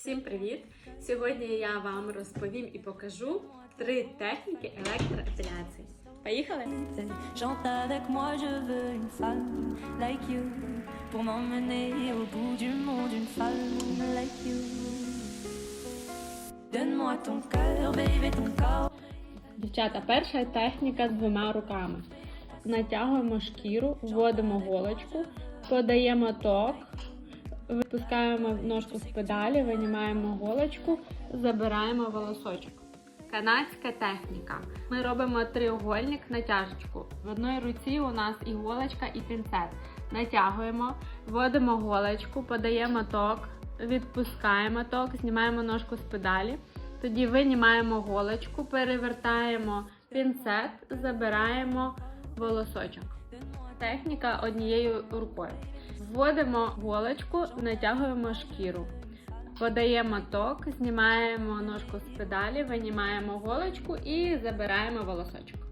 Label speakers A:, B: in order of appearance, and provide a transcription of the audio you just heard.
A: Всім привіт! Сьогодні я вам розповім і покажу три техніки електроепіляції. Поїхали? Дівчата, перша техніка з двома руками. Натягуємо шкіру, вводимо голочку, подаємо ток, випускаємо ножку з педалі, винімаємо голочку, забираємо волосочок. Канадська техніка. Ми робимо треугольник натяжечку. В одній руці у нас іголочка і пінцет. Натягуємо, вводимо голочку, подаємо ток, відпускаємо ток, знімаємо ножку з педалі. Тоді винімаємо голочку, перевертаємо пінцет, забираємо волосочок. Техніка однією рукою. Вводимо голочку, натягуємо шкіру. Подаємо ток, знімаємо ножку з педалі, винімаємо голочку і забираємо волосочок.